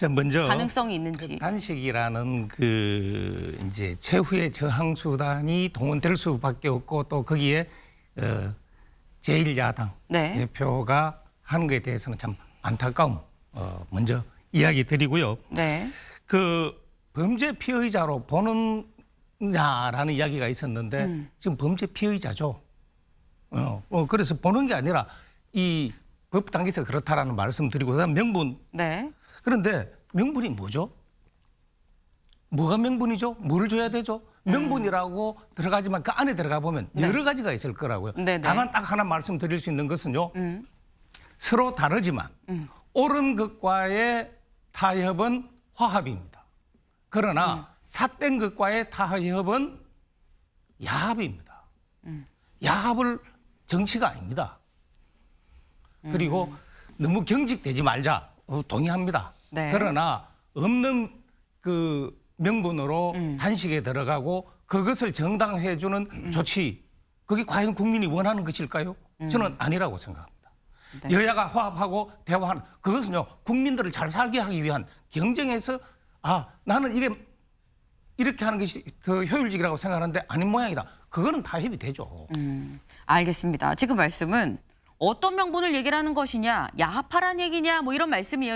자, 먼저 가능성이 그 있는지. 단식이라는 그 이제 최후의 저항 수단이 동원될 수밖에 없고 또 거기에 어, 제1야당 네. 대표가 하는 것에 대해서는 참 안타까움 어, 먼저 이야기 드리고요. 네. 그 범죄 피의자로 보느냐라는 이야기가 있었는데 음. 지금 범죄 피의자죠. 어, 어, 그래서 보는 게 아니라 이법 단계에서 그렇다라는 말씀 드리고 그다음 명분 네. 그런데 명분이 뭐죠? 뭐가 명분이죠? 뭘 줘야 되죠? 명분이라고 들어가지만 그 안에 들어가 보면 네. 여러 가지가 있을 거라고요. 네, 네. 다만 딱 하나 말씀드릴 수 있는 것은요. 음. 서로 다르지만 옳은 것과의 타협은 화합입니다. 그러나 삿된 것과의 타협은 야합입니다. 야합을 정치가 아닙니다. 그리고 너무 경직되지 말자 어, 동의합니다. 네. 그러나 없는 그 명분으로 단식에 들어가고 그것을 정당화해주는 조치 그게 과연 국민이 원하는 것일까요? 저는 아니라고 생각합니다. 네. 여야가 화합하고 대화하는 그것은요 국민들을 잘 살게 하기 위한 경쟁에서 아 나는 이게 이렇게 하는 것이 더 효율적이라고 생각하는데 아닌 모양이다. 그거는 타협이 되죠. 음. 알겠습니다. 지금 말씀은 어떤 명분을 얘기를 하는 것이냐, 야합하란 얘기냐, 뭐 이런 말씀이에요.